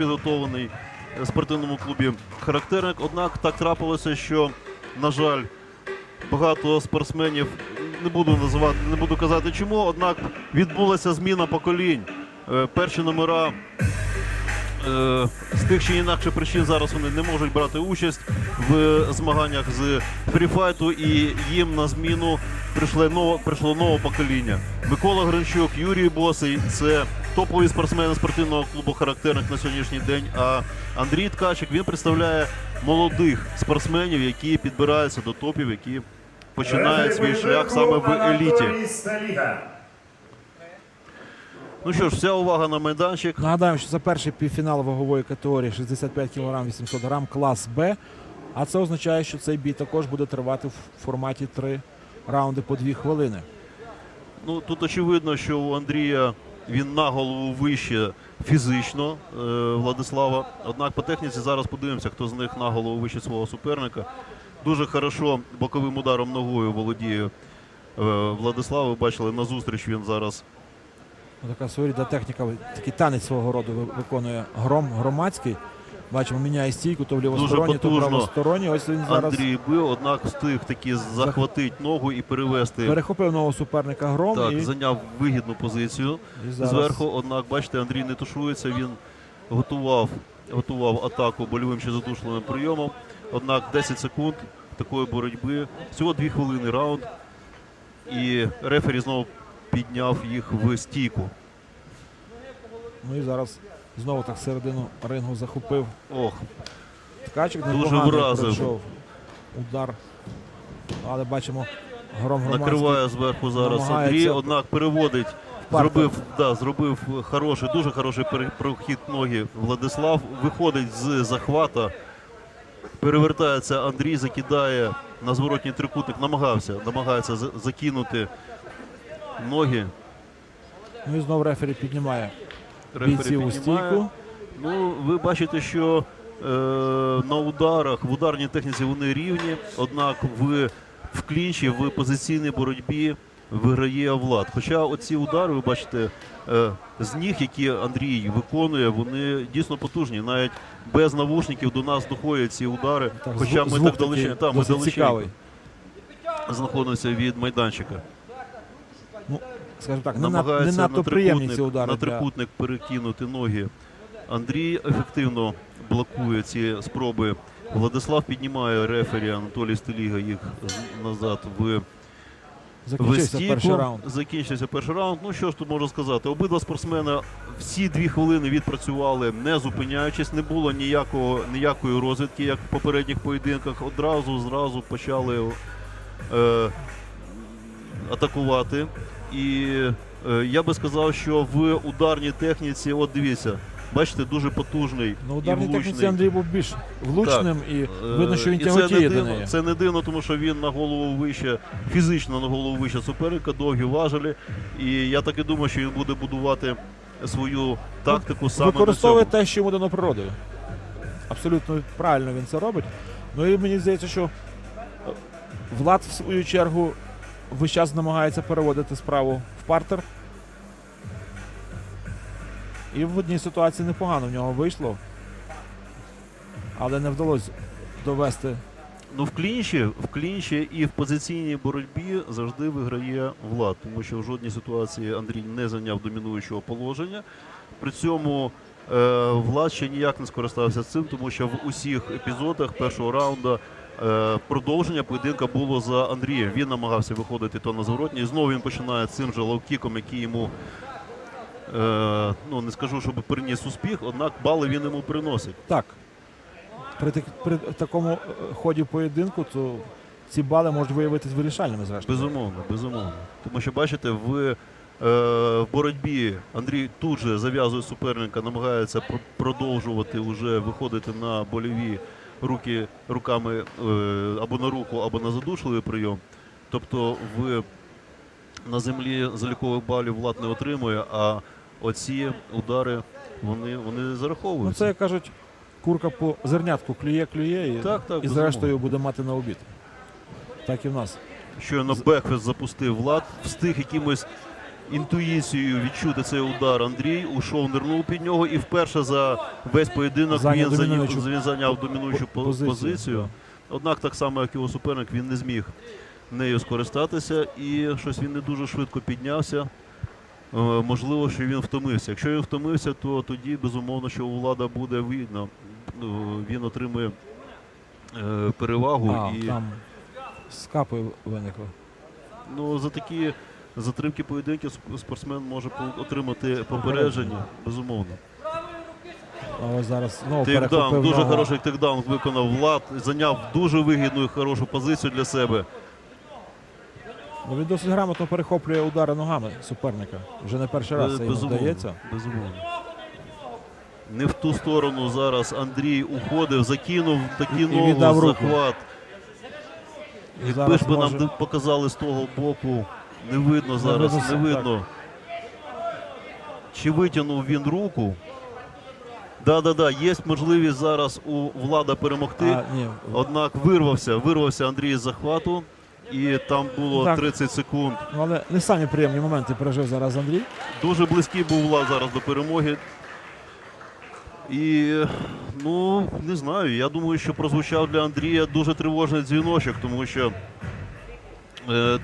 підготовлений спортивному клубі характерник. Однак так трапилося, що, на жаль, багато спортсменів не буду називати, не буду казати чому, однак відбулася зміна поколінь. Е, Перші номера е, з тих чи інакших причин зараз вони не можуть брати участь в змаганнях з фріфайту, і їм на зміну прийшло нове, прийшло нове покоління. Микола Гринчук, Юрій Босий це топові спортсмени спортивного клубу характерник на сьогоднішній день. А Андрій Ткачик він представляє молодих спортсменів, які підбираються до топів, які починають свій шлях саме в еліті. Ну що ж, вся увага на майданчик. Нагадаємо, що це перший півфінал вагової категорії 65 кг 800 грам клас Б. А це означає, що цей бій також буде тривати в форматі 3 раунди по 2 хвилини. Ну тут очевидно, що у Андрія він на голову вище фізично е, Владислава. Однак по техніці зараз подивимося, хто з них на голову вище свого суперника. Дуже хорошо боковим ударом ногою володіє е, Владислав. Ви бачили на зустріч він зараз. Така своєрідна техніка, такий танець свого роду виконує гром громадський. Бачимо, міняє стійку, то в лівосторонній, то в правосторонній. Ось він зараз Андрій бив, однак встиг таки захватити ногу і перевести. перехопив нового суперника гром Так, і, зайняв вигідну позицію. і зараз зверху. Однак, бачите, Андрій не тушується. Він готував, готував атаку больовим чи задушливим прийомом. Однак 10 секунд такої боротьби. Всього 2 хвилини раунд. І рефері знову підняв їх в стійку. Ну і зараз знову так середину рингу захопив Ох, ткачик. Дуже вразив. удар. Але бачимо, гром громадський. накриває зверху зараз Андрій, однак переводить. Зробив, да, зробив хороший, дуже хороший прохід ноги Владислав. Виходить з захвата. Перевертається Андрій, закидає на зворотній трикутник, намагався, намагається закинути ноги. Ну і знову рефері піднімає бійців у стійку. Ну, ви бачите, що е, на ударах, в ударній техніці вони рівні, однак в, в клінчі, в позиційній боротьбі виграє Влад. Хоча оці удари, ви бачите, е, з ніг, які Андрій виконує, вони дійсно потужні. Навіть без навушників до нас доходять ці удари. Так, Хоча звук- ми звук так далече, такий та, ми досить знаходимося від майданчика. Скажімо так, не, над- не надто на приємні трикутник, ці удари. на для- перекинути ноги. Андрій ефективно блокує ці спроби. Владислав піднімає рефері Анатолій Стеліга їх назад в, Закінчився перший раунд. Закінчився перший раунд. Ну що ж тут можу сказати? Обидва спортсмени всі дві хвилини відпрацювали, не зупиняючись. Не було ніякого ніякої розвідки, як в попередніх поєдинках. Одразу зразу почали е, атакувати. І е, я би сказав, що в ударній техніці, от дивіться, бачите, дуже потужний. На і ударній влучний. техніці Андрій був більш влучним і Е, видно, що він і це не до дивно, неї. Це не дивно, тому що він на голову вище, фізично на голову вище суперника, довгі важелі. І я так і думаю, що він буде будувати свою тактику саме на Використовує цьому. те, що йому дано природою. Абсолютно правильно він це робить. Ну і мені здається, що е, Влад, в свою чергу, весь час намагається переводити справу в партер. І в одній ситуації непогано в нього вийшло. Але не вдалося довести. Ну в клінчі, в клінчі і в позиційній боротьбі завжди виграє Влад, тому що в жодній ситуації Андрій не зайняв домінуючого положення. При цьому е, Влад ще ніяк не скористався цим, тому що в усіх епізодах першого раунду продовження поєдинка було за Андрієм. Він намагався виходити то на зворотній. І знову він починає цим же ловкіком, який йому. Е, ну не скажу, щоб приніс успіх, однак бали він йому приносить. Так. При, так- при такому е, ході поєдинку, то ці бали можуть виявитися вирішальними зрештою. Безумовно, безумовно. Тому що бачите, в, е, в боротьбі Андрій тут же зав'язує суперника, намагається пр- продовжувати вже виходити на больові руки руками е, або на руку, або на задушливий прийом. Тобто в, на землі залікових балів Влад не отримує, а оці удари вони, вони Ну це як кажуть, курка по зернятку клює, клює і, Так, так, і зрештою буде мати на обід. Так і в нас. Щойно Бекфест запустив Влад, встиг якимось інтуїцією відчути цей удар. Андрій ушов, нирнув під нього і вперше за весь поєдинок Зайняв він, домінуючу зайняв домінуючу по- позицію, позицію. Однак, так само, як його суперник, він не зміг нею скористатися і щось він не дуже швидко піднявся. Е, Можливо, що він втомився. Якщо він втомився, то тоді безумовно, що у влада буде видно. Ну, Він отримує е, перевагу А, і там з капою виникло. ну, за такі затримки поєдинків сп- спортсмен може по- отримати попередження, безумовно. А ось зараз знову перехопив Тейкдаун, дуже ногу. хороший тейкдаун виконав Влад, зайняв дуже вигідну і хорошу позицію для себе. Ну, він досить грамотно перехоплює удари ногами суперника. Вже не перший раз це йому безумовно, вдається. безумовно. Не в ту сторону зараз Андрій уходив, закинув такий ногу захват. Якби ж би може- нам показали з того боку, не видно зараз, не видно. Чи витягнув він руку? Да, да, да, є можливість зараз у влада перемогти. А, ні, Однак вирвався, вирвався Андрій з захвату, і там було Так. 30 секунд. ну, але не самі приємні моменти пережив зараз Андрій. Дуже близький був Влад зараз до перемоги. І ну не знаю. Я думаю, що прозвучав для Андрія дуже тривожний дзвіночок, тому що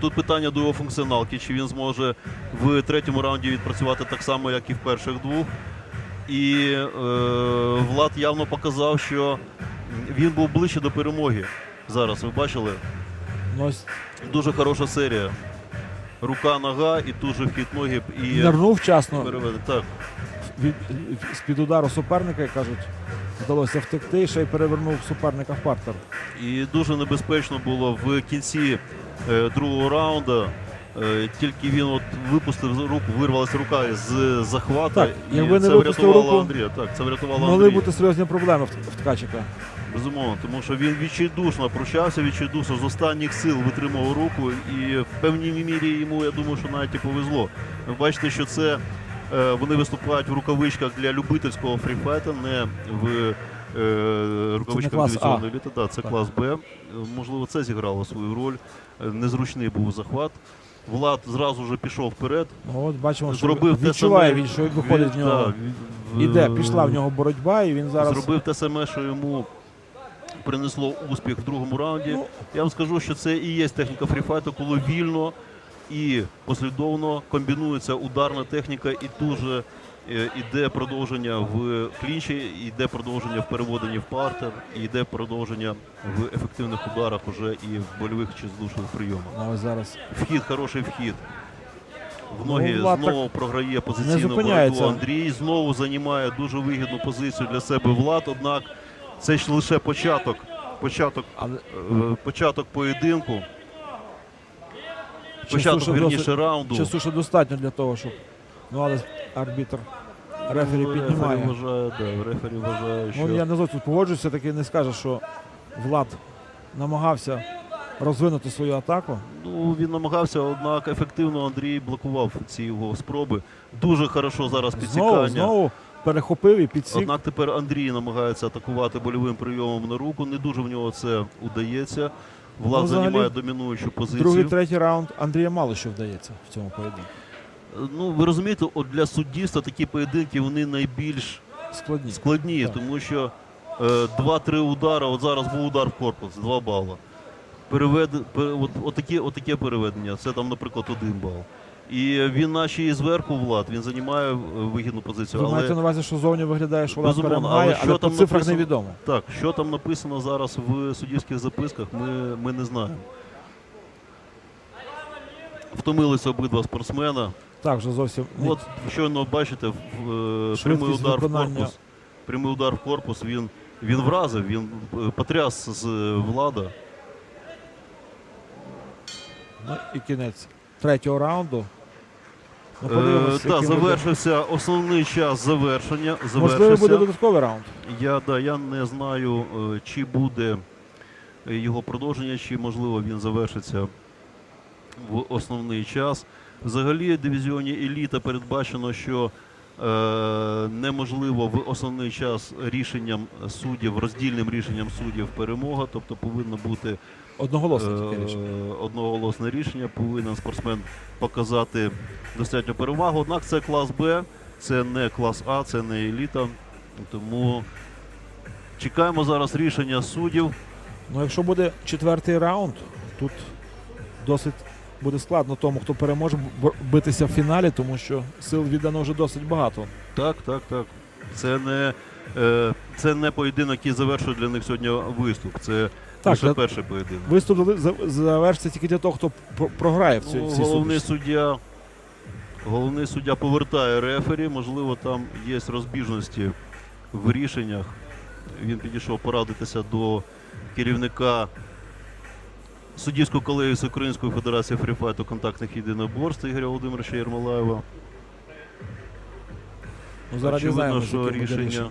тут питання до його функціоналки, чи він зможе в третьому раунді відпрацювати так само, як і в перших двох. І е, Влад явно показав, що він був ближче до перемоги. Зараз ви бачили? Ну, Дуже хороша серія. Рука, нога і тут же вхід ноги і нирнув вчасно переведе. Так. з-під удару суперника, як кажуть, вдалося втекти ще й перевернув суперника в партер. І дуже небезпечно було в кінці е, другого раунду. Е, тільки він от випустив руку, вирвалася рука з захвата. Так, і якби не це випустив врятувало руку, Андрія. Так, це врятувало Могли Андрія. бути серйозні проблеми в, в ткачика. Безумовно, тому що він відчайдушно прощався, відчайдушно з останніх сил витримував руку, і в певній мірі йому, я думаю, що навіть і повезло. Ви бачите, що це е, вони виступають в рукавичках для любительського фріфайта, не в е, рукавичках клас А. еліти. Да, це Так. клас Б. Е, Можливо, це зіграло свою роль. Е, Незручний був захват. Влад зразу вже пішов вперед. Ну, от бачимо, що Зробив те відчуває саме. він, що виходить в Він, нього. да, він- Іде, пішла в нього боротьба, і він зараз зробив те саме, що йому принесло успіх в другому раунді. Ну. Я вам скажу, що це і є техніка фріфайту, коли вільно і послідовно комбінується ударна техніка, і тут же е, іде продовження в клінчі, іде продовження в переводенні в партер, і йде продовження в ефективних ударах уже і в больових чи здушних прийомах. Ну, ось зараз Вхід, хороший вхід. В Ну, Влад знову програє позиційну зупиняється. боротьбу. Андрій знову займає дуже вигідну позицію для себе Влад. Однак це ж лише початок. Початок, але е, початок поєдинку. часу Початок ще вірніше досить- раунду. часу ще достатньо для того, щоб. Ну, але арбітр рефері Ну, піднімає. Рефері вважає, да, рефері вважає, що Ну, я не зовсім погоджуюся, таки не скаже, що Влад намагався розвинути свою атаку. ну, він намагався, однак ефективно Андрій блокував ці його спроби. Дуже хорошо зараз підсікання. Знову, знову перехопив і підсік. Однак тепер Андрій намагається атакувати больовим прийомом на руку. Не дуже в нього це удається. Влад Ну, займає домінуючу позицію. Другий, третій раунд Андрія мало що вдається в цьому поєдинку. Ну ви розумієте, от для суддівства такі поєдинки вони найбільш Складні. складні, Так. тому що е, два-три удари. От зараз був удар в корпус, два бали. Перевед, пер, от, отаке, отаке переведення. Це там, наприклад, один бал. І він наче і зверху влад, він займає е, вигідну позицію. Ви але маєте на увазі, що зовні виглядає, що Влад перемагає, але але, що по цифрах написано? невідомо. Так, що там написано зараз в суддівських записках, ми, ми не знаємо. Втомилися обидва спортсмена. Так, вже зовсім От щойно бачите, в- в- прямий удар в корпус. Прямий удар в корпус, він, він вразив, він е, потряс з е, влада. Ну, і кінець третього раунду. Ну, Е, подивимось, та, буде- завершився основний час завершення. Можливо, буде додатковий раунд. Я, да, я не знаю, е, чи буде е, його продовження, чи можливо він завершиться в основний час. Взагалі, в дивізіоні еліта передбачено, що е, неможливо в основний час рішенням суддів, роздільним рішенням суддів перемога, тобто повинно бути Одноголосно таке Е, рішення. одноголосне рішення. Повинен спортсмен показати достатню перевагу. Однак це клас Б, це не клас А, це не еліта. Тому чекаємо зараз рішення суддів. Ну, якщо буде четвертий раунд, тут досить буде складно тому, хто переможе битися в фіналі, тому що сил віддано вже досить багато. Так, так, так. Це не, е, це не поєдинок, який завершує для них сьогодні виступ. Це Так, лише перший поєдинок. Виступ завершиться тільки для того, хто програє в цій, Ну, головний суддя. Головний суддя повертає рефері. Можливо, там є розбіжності в рішеннях. Він підійшов порадитися до керівника суддівської колегії з Української Федерації фріфайту контактних єдиноборств Ігоря Володимировича Єрмолаєва. Ну, зараз очевидно, що рішення- рішення.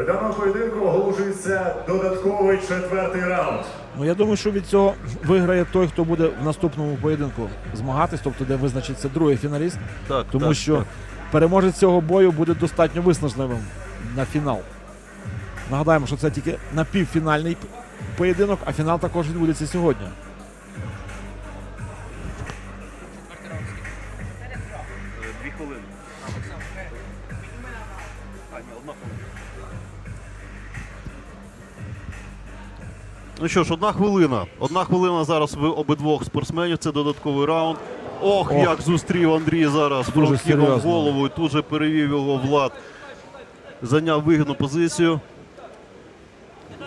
В даному поєдинку оголошується додатковий четвертий раунд. Ну я думаю, що від цього виграє той, хто буде в наступному поєдинку змагатись, тобто де визначиться другий фіналіст, Так, тому так, що так. переможець цього бою буде достатньо виснажливим на фінал. Нагадаємо, що це тільки напівфінальний поєдинок, а фінал також відбудеться сьогодні. Дві хвилини. Ну що ж, одна хвилина. Одна хвилина зараз в обидвох спортсменів. Це додатковий раунд. Ох, Ох. як зустрів Андрій зараз Дуже в голову і тут же перевів його Влад. Зайняв вигідну позицію.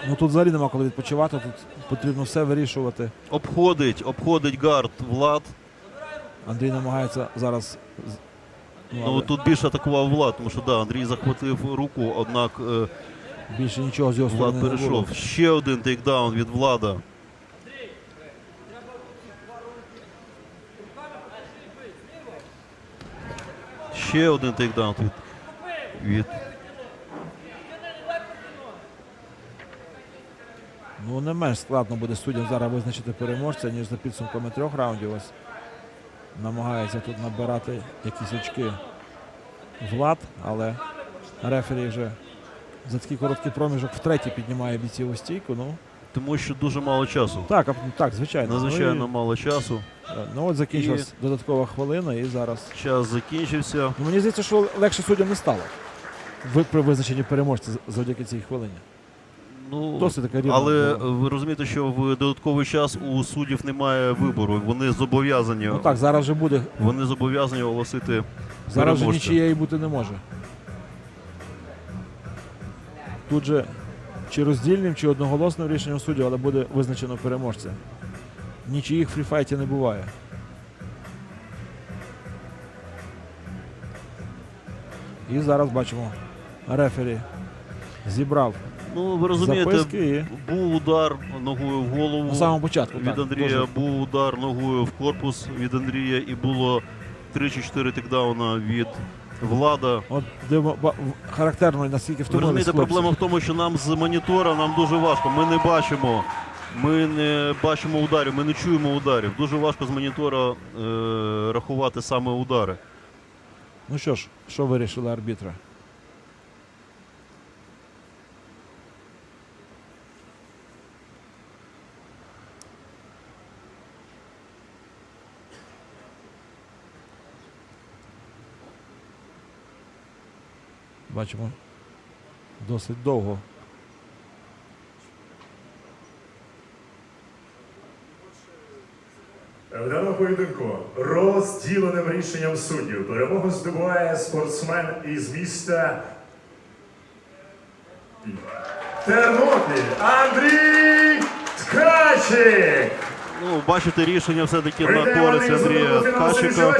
Ну тут взагалі нема коли відпочивати, тут потрібно все вирішувати. Обходить, обходить гард Влад. Андрій намагається зараз. Ну, Ну але тут більше атакував Влад, тому що да, Андрій захватив руку, однак е, більше нічого з його Влад сторони не було. перейшов. Ще один тейкдаун від Влада. Ще один тейкдаун від, від Ну не менш складно буде суддям зараз визначити переможця, ніж за підсумками трьох раундів. Ось намагається тут набирати якісь очки Влад, але рефері вже за такий короткий проміжок втретє піднімає бійціву стійку. Ну тому що дуже мало часу. так, а- так, звичайно. Надзвичайно Ну, мало часу. ну от закінчилась додаткова хвилина, і зараз. Час закінчився. Ну, мені здається, що легше суддям не стало. Ви при визначенні переможця з- завдяки цій хвилині. Ну, Досить така рівна. але була. ви розумієте, що в додатковий час у суддів немає вибору. Вони зобов'язані. Ну так, зараз вже буде. Вони зобов'язані оголосити Зараз вже переможця. нічієї бути не може. Тут же чи роздільним, чи одноголосним рішенням суддів, але буде визначено переможця. Нічиїх в фріфайті не буває. І зараз бачимо, рефері зібрав Ну, ви розумієте, записки був удар ногою в голову. на самому початку. від так, Андрія дуже. був удар ногою в корпус від Андрія і було 3 чи 4 тикдауна від Влада. От диво, характерно, наскільки Ви втомились розумієте, хлопці. проблема в тому, що нам з монітора нам дуже важко. Ми не бачимо. Ми не бачимо ударів, ми не чуємо ударів. Дуже важко з монітора е, рахувати саме удари. Ну що ж, що вирішили арбітри? Бачимо досить довго. В даному поєдинку розділеним рішенням суддів перемогу здобуває спортсмен із міста Тернопіль Андрій Ткачик. Ну, бачите, рішення все-таки на користь Андрія Ткачика.